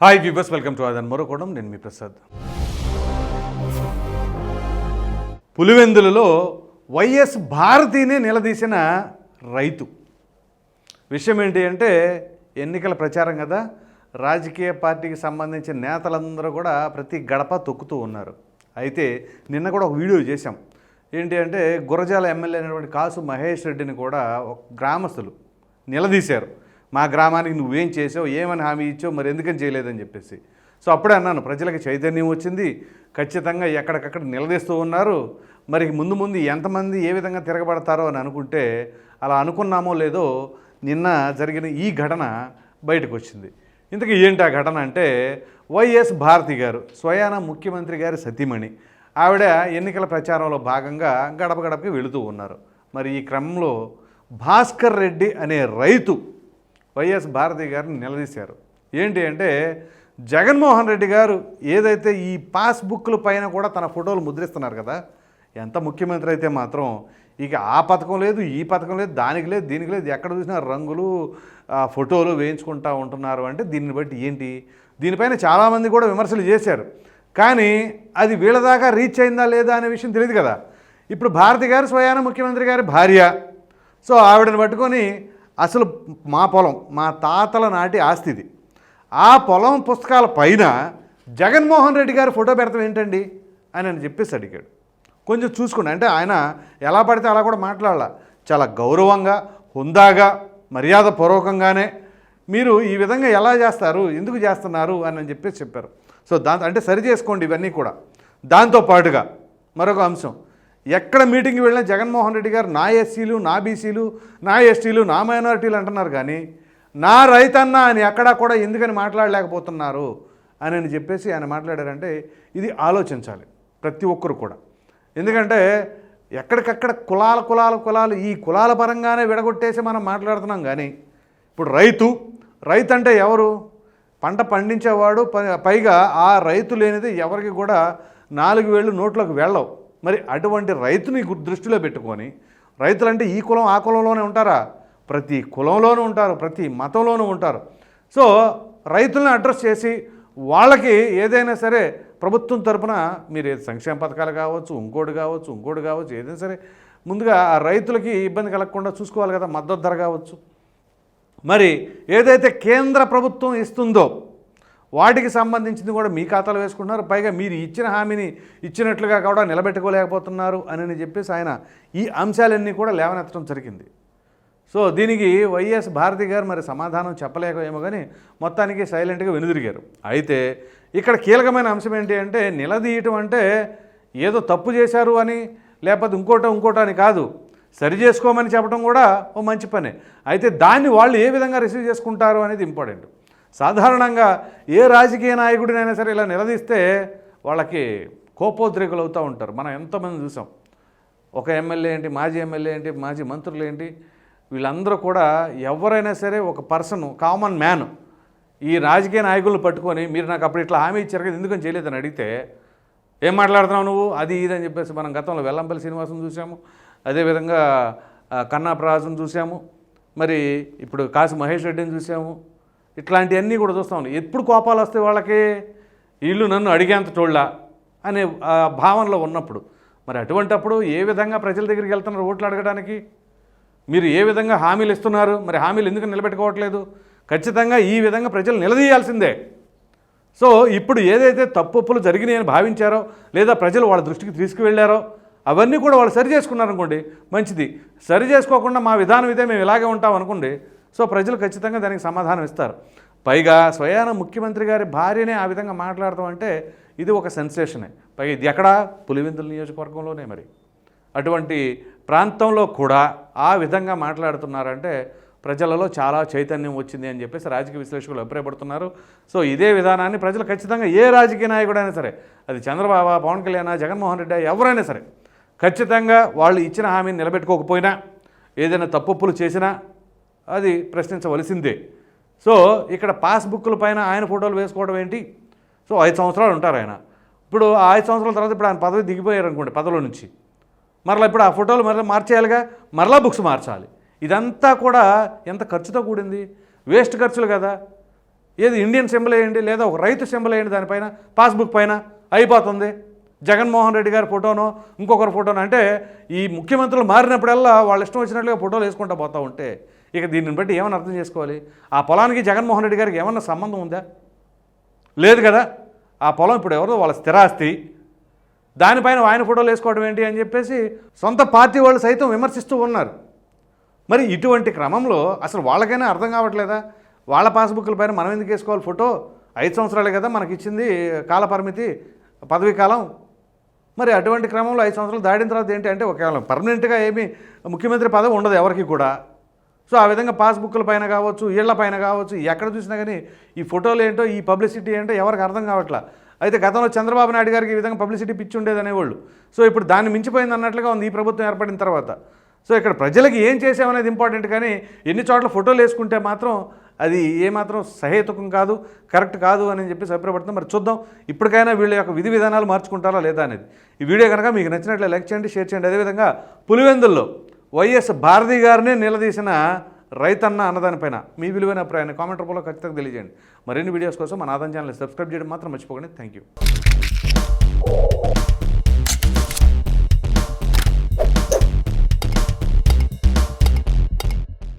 Hi viewers welcome to అదన్ మరొకడం. నేను మీ ప్రసాద్. పులివెందులలో వైఎస్ భారతిని నిలదీసిన రైతు. విషయం ఏంటి అంటే ఎన్నికల ప్రచారం కదా రాజకీయ పార్టీకి సంబంధించిన నేతలందరూ కూడా ప్రతి గడప తొక్కుతూ ఉన్నారు. అయితే నిన్న కూడా ఒక వీడియో చేశాం. ఏంటి అంటే గురజాల ఎమ్మెల్యే అయినటువంటి కాసు మహేష్ రెడ్డిని కూడా ఒక గ్రామస్తులు నిలదీశారు. మా గ్రామానికి నువ్వేం చేసావు ఏమని హామీ ఇచ్చావు మరి ఎందుకని చేయలేదని చెప్పేసి. సో అప్పుడే అన్నాను ప్రజలకు చైతన్యం వచ్చింది ఖచ్చితంగా ఎక్కడికక్కడ నిలదీస్తూ ఉన్నారు. మరి ముందు ముందు ఎంతమంది ఏ విధంగా తిరగబడతారో అని అనుకుంటే అలా అనుకున్నామో లేదో నిన్న జరిగిన ఈ ఘటన బయటకు వచ్చింది. ఇంతకీ ఏంటి ఆ ఘటన అంటే వైఎస్ భారతి గారు స్వయాన ముఖ్యమంత్రి గారి సతీమణి ఆవిడ ఎన్నికల ప్రచారంలో భాగంగా గడప గడపకి వెళుతూ ఉన్నారు. మరి ఈ క్రమంలో భాస్కర్ రెడ్డి అనే రైతు వైఎస్ భారతి గారిని నిలదీశారు. ఏంటి అంటే జగన్మోహన్ రెడ్డి గారు ఏదైతే ఈ పాస్బుక్ల పైన కూడా తన ఫోటోలు ముద్రిస్తున్నారు కదా ఎంత ముఖ్యమంత్రి అయితే మాత్రం ఇక ఆ పథకం లేదు ఈ పథకం లేదు దానికి లేదు దీనికి లేదు ఎక్కడ చూసినా రంగులు ఫోటోలు వేయించుకుంటా ఉంటున్నారు అంటే దీన్ని బట్టి ఏంటి? దీనిపైన చాలామంది కూడా విమర్శలు చేశారు. కానీ అది వీళ్ళ దాకా రీచ్ అయిందా లేదా అనే విషయం తెలియదు కదా. ఇప్పుడు భారతి గారు స్వయాన ముఖ్యమంత్రి గారి భార్య. సో ఆవిడని పట్టుకొని అసలు మా పొలం మా తాతల నాటి ఆస్తి ఇది. ఆ పొలం పుస్తకాల పైన జగన్మోహన్ రెడ్డి గారి ఫోటో పెడతాం ఏంటండి? అని అని చెప్పేసి అడిగాడు. కొంచెం చూసుకోండి. అంటే ఆయన ఎలా పడితే అలా కూడా మాట్లాడాల. చాలా గౌరవంగా హుందాగా మర్యాదపూర్వకంగానే మీరు ఈ విధంగా ఎలా చేస్తారు ఎందుకు చేస్తున్నారు అని అని చెప్పేసి చెప్పారు. సో దాంతో అంటే సరి చేసుకోండి ఇవన్నీ కూడా. దాంతో పాటుగా మరొక అంశం. ఎక్కడ మీటింగ్కి వెళ్ళినా జగన్మోహన్ రెడ్డి గారు నా ఎస్సీలు నా బీసీలు నా ఎస్టీలు నా మైనారిటీలు అంటున్నారు కానీ నా రైతన్న అని ఎక్కడా కూడా ఎందుకని మాట్లాడలేకపోతున్నారు అని అని చెప్పేసి ఆయన మాట్లాడారంటే ఇది ఆలోచించాలి ప్రతి ఒక్కరు కూడా. ఎందుకంటే ఎక్కడికక్కడ కులాల కులాల కులాలు ఈ కులాల పరంగానే విడగొట్టేసి మనం మాట్లాడుతున్నాం కానీ ఇప్పుడు రైతు రైతు అంటే ఎవరు? పంట పండించేవాడు పైగా ఆ రైతు లేనిది ఎవరికి కూడా నాలుగు వేళ్ళు నోట్లోకి వెళ్ళవు. మరి అటువంటి రైతుని దృష్టిలో పెట్టుకొని రైతులంటే ఈ కులం ఆ కులంలోనే ఉంటారా? ప్రతి కులంలోనూ ఉంటారు ప్రతి మతంలోనూ ఉంటారు. సో రైతులను అడ్రస్ చేసి వాళ్ళకి ఏదైనా సరే ప్రభుత్వం తరపున మీరు సంక్షేమ పథకాలు కావచ్చు ఇంకోటి కావచ్చు ఇంకోటి కావచ్చు ఏదైనా సరే ముందుగా ఆ రైతులకి ఇబ్బంది కలగకుండా చూసుకోవాలి కదా మద్దతు ధర కావచ్చు. మరి ఏదైతే కేంద్ర ప్రభుత్వం ఇస్తుందో వాటికి సంబంధించింది కూడా మీ ఖాతాలో వేసుకుంటున్నారు. పైగా మీరు ఇచ్చిన హామీని ఇచ్చినట్లుగా కూడా నిలబెట్టుకోలేకపోతున్నారు అని చెప్పేసి ఆయన ఈ అంశాలన్నీ కూడా లేవనెత్తడం జరిగింది. సో దీనికి వైఎస్ భారతి గారు మరి సమాధానం చెప్పలేకేమో కానీ మొత్తానికి సైలెంట్గా వెనుదిరిగారు. అయితే ఇక్కడ కీలకమైన అంశం ఏంటి అంటే నిలదీయటం అంటే ఏదో తప్పు చేశారు అని లేకపోతే ఇంకోటో ఇంకోటో అని కాదు. సరి చేసుకోమని చెప్పడం కూడా ఓ మంచి పనే. అయితే దాన్ని వాళ్ళు ఏ విధంగా రిసీవ్ చేసుకుంటారు అనేది ఇంపార్టెంట్. సాధారణంగా ఏ రాజకీయ నాయకుడినైనా సరే ఇలా నిలదీస్తే వాళ్ళకి కోపోద్రేకులు అవుతూ ఉంటారు. మనం ఎంతోమంది చూసాం. ఒక ఎమ్మెల్యే ఏంటి మాజీ ఎమ్మెల్యే ఏంటి మాజీ మంత్రులు ఏంటి వీళ్ళందరూ కూడా ఎవరైనా సరే ఒక పర్సన్ కామన్ మ్యాన్ ఈ రాజకీయ నాయకులను పట్టుకొని మీరు నాకు అప్పుడు ఇట్లా హామీ ఇచ్చారు కదా ఎందుకని చేయలేదని అడిగితే ఏం మాట్లాడుతున్నావు నువ్వు? అది ఇది అని చెప్పేసి మనం గతంలో వెల్లంపల్లి శ్రీనివాసం చూసాము. అదేవిధంగా కన్నా ప్రహాసం చూసాము. మరి ఇప్పుడు కాశీ మహేష్ రెడ్డిని చూసాము. ఇట్లాంటివన్నీ కూడా చూస్తూ ఉన్నాయి ఎప్పుడు కోపాలు వస్తే వాళ్ళకి? వీళ్ళు నన్ను అడిగేంత టోళ్ళ? అనే ఆ, భావనలో ఉన్నప్పుడు. మరి అటువంటప్పుడు ఏ విధంగా ప్రజల దగ్గరికి వెళ్తున్నారు ఓట్లు అడగడానికి? మీరు ఏ విధంగా హామీలు ఇస్తున్నారు? మరి హామీలు ఎందుకు నిలబెట్టుకోవట్లేదు? ఖచ్చితంగా ఈ విధంగా ప్రజలు నిలదీయాల్సిందే. సో ఇప్పుడు ఏదైతే తప్పులు జరిగినాయని భావించారో లేదా ప్రజలు వాళ్ళ దృష్టికి తీసుకువెళ్ళారో అవన్నీ కూడా వాళ్ళు సరి చేసుకున్నారనుకోండి మంచిది. సరి చేసుకోకుండా మా విధానం ఇదే మేము ఇలాగే ఉంటాం అనుకోండి సో ప్రజలు ఖచ్చితంగా దానికి సమాధానం ఇస్తారు. పైగా స్వయాన ముఖ్యమంత్రి గారి భార్యనే ఆ విధంగా మాట్లాడతాం అంటే ఇది ఒక సెన్సేషనే. పైగా ఇది ఎక్కడా? పులివెందుల నియోజకవర్గంలోనే మరి. అటువంటి ప్రాంతంలో కూడా ఆ విధంగా మాట్లాడుతున్నారంటే ప్రజలలో చాలా చైతన్యం వచ్చింది అని చెప్పేసి రాజకీయ విశ్లేషకులు అభిప్రాయపడుతున్నారు. సో ఇదే విధానాన్ని ప్రజలు ఖచ్చితంగా ఏ రాజకీయ నాయకుడైనా సరే అది చంద్రబాబు పవన్ కళ్యాణ్ జగన్మోహన్ రెడ్డి ఎవరైనా సరే ఖచ్చితంగా వాళ్ళు ఇచ్చిన హామీని నిలబెట్టుకోకపోయినా ఏదైనా తప్పులు చేసినా అది ప్రశ్నించవలసిందే. సో ఇక్కడ పాస్బుక్ల పైన ఆయన ఫోటోలు వేసుకోవడం ఏంటి? సో ఐదు సంవత్సరాలు ఉంటారు ఆయన. ఇప్పుడు ఆ ఐదు సంవత్సరాల తర్వాత ఇప్పుడు ఆయన పదవి దిగిపోయారు అనుకోండి పదవిలో నుంచి. మరలా ఇప్పుడు ఆ ఫోటోలు మరలా మార్చేయాలిగా? మరలా బుక్స్ మార్చాలి. ఇదంతా కూడా ఎంత ఖర్చుతో కూడింది? వేస్ట్ ఖర్చులు కదా. ఏది ఇండియన్ సింబల్ వేయండి లేదా ఒక రైతు సింబల్ వేయండి దానిపైన పాస్బుక్ పైన అయిపోతుంది. జగన్మోహన్ రెడ్డి గారి ఫోటోనో ఇంకొకరి ఫోటోనో అంటే ఈ ముఖ్యమంత్రులు మారినప్పుడల్లా వాళ్ళ ఇష్టం వచ్చినట్లుగా ఫోటోలు వేసుకుంటూ పోతూ ఉంటే ఇక దీన్ని బట్టి ఏమైనా అర్థం చేసుకోవాలి? ఆ పొలానికి జగన్మోహన్ రెడ్డి గారికి ఏమన్నా సంబంధం ఉందా? లేదు కదా. ఆ పొలం ఇప్పుడు ఎవరో వాళ్ళ స్థిరాస్తి. దానిపైన ఆయన ఫోటోలు వేసుకోవడం ఏంటి అని చెప్పేసి సొంత పార్టీ వాళ్ళు సైతం విమర్శిస్తూ ఉన్నారు. మరి ఇటువంటి క్రమంలో అసలు వాళ్ళకైనా అర్థం కావట్లేదా? వాళ్ళ పాస్బుక్ల పైన మనం ఎందుకు వేసుకోవాలి ఫోటో? ఐదు సంవత్సరాలే కదా మనకి ఇచ్చింది కాలపరిమితి పదవీ కాలం. మరి అటువంటి క్రమంలో ఐదు సంవత్సరాలు దాటిన తర్వాత ఏంటి? అంటే ఒకవేళ పర్మనెంట్గా ఏమీ ముఖ్యమంత్రి పదవి ఉండదు ఎవరికి కూడా. సో ఆ విధంగా పాస్బుక్ల పైన కావచ్చు ఇళ్ళ పైన కావచ్చు ఎక్కడ చూసినా కానీ ఈ ఫోటోలు ఏంటో ఈ పబ్లిసిటీ ఏంటో ఎవరికి అర్థం కావట్లా. అయితే గతంలో చంద్రబాబు నాయుడు గారికి ఈ విధంగా పబ్లిసిటీ పిచ్చి ఉండేది అనేవాళ్ళు. సో ఇప్పుడు దాన్ని మించిపోయింది అన్నట్లుగా ఉంది ఈ ప్రభుత్వం ఏర్పడిన తర్వాత. సో ఇక్కడ ప్రజలకి ఏం చేసామనేది ఇంపార్టెంట్ కానీ ఎన్ని చోట్ల ఫోటోలు వేసుకుంటే మాత్రం అది ఏమాత్రం సహేతుకం కాదు కరెక్ట్ కాదు అని చెప్పి అభిప్రాయపడుతున్నాం మరి చూద్దాం ఇప్పటికైనా వీళ్ళ యొక్క విధి విధానాలు మార్చుకుంటారా లేదా అనేది. ఈ వీడియో కనుక మీకు నచ్చినట్లే లైక్ చేయండి షేర్ చేయండి. అదేవిధంగా పులివెందుల్లో వైఎస్ భారతి గారినే నిలదీసిన రైతన్న అన్నదానిపైన మీ విలువైన అభిప్రాయాన్ని కామెంట్ రూపంలో ఖచ్చితంగా తెలియజేయండి. మరిన్ని వీడియోస్ కోసం మన ఆదాయం ఛానల్ సబ్స్క్రైబ్ చేయడం మాత్రం మర్చిపోకండి. Thank you